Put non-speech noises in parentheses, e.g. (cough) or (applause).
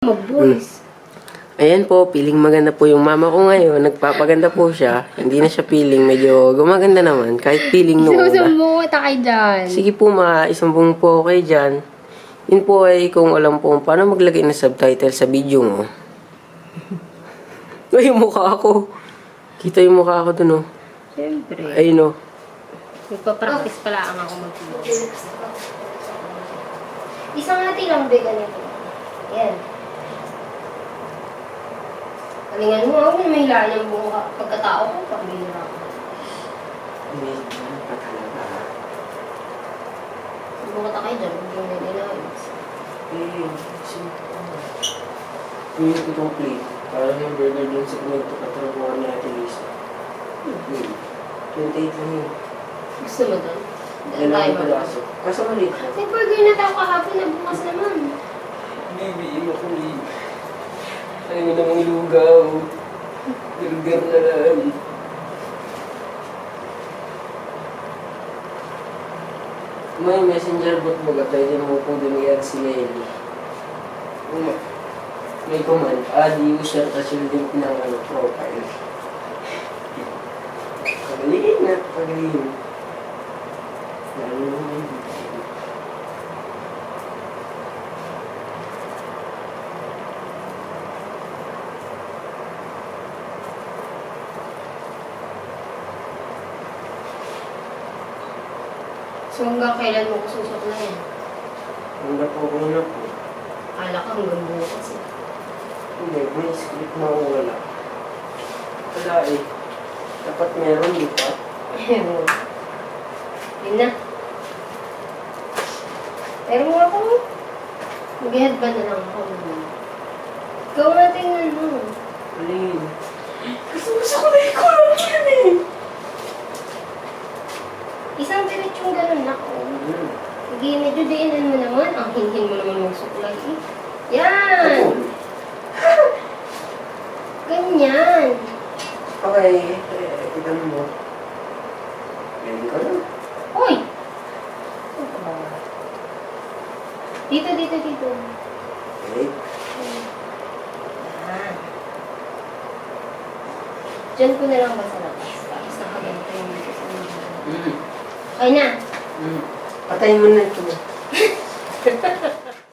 Mag-voice. Ayan po, piling maganda po yung mama ko ngayon. Nagpapaganda po siya. Hindi na siya piling. Medyo gumaganda naman. Kahit piling noon. Susumbong kita kay Jan. Sige po ma, isumbong po kayo dyan. Yun po ay kung alam po paano maglagay ng subtitle sa video mo. (laughs) Ay, yung mukha ako. Kita yung mukha ako dun, oh. Siyempre. Ayun, oh. Nagpa-practice pala ang ako mag-voice. Isang hati lang ba ganito? Yan. Kalingan mo, ako may hilaan yung buong ka- pagkatao ko. Pamilira ko. Hindi, ano pa talaga. Ka kayo dyan, yung may ginayos. Eh, sinto ko na. Yung itong plate. Parang yung burger dun sa pinagto katrabuhan ni Ate Lisa. Hmm. 28 lang yun. Gusto mo doon? Dahil Yan tayo ang mag- palaso. Kaso maliit lang. May burger na tayo kahapon na bukas naman. Baby, imo ko ni. Ayaw mo namang lugaw. Lang. May messenger bot ka, pwede mo po dun i-add si Nelly. May command, add user tapos yun din ng ano, profile. Pagaling na, pagaling. Lalo naman. So hanggang kailan mo ko susuklayan? Wala po ko na po. Kala ka hanggang bukas eh. Hindi, may script na wala. Wala eh. Dapat meron, di ba? Ewan. Yun na. Pero mo ako, mag-headband na lang ako. Ikaw natin ano. Alin? Gusto gusto ko na ikulong yan eh. Isang diretsong ganun na ako. Hmm. Diinan mo naman. Ang hinhin mo naman magsuklay. Yan! Ganyan. Okay, eh, kita mo. Galing ka na. Ba? Dito, dito, dito. Okay. Yan. Diyan ko na lang ba sa labas? Tapos nakaganto yung dito sa mga. Hmm. Okay na. Hmm. Patayin mo na ito. Thank (laughs) you.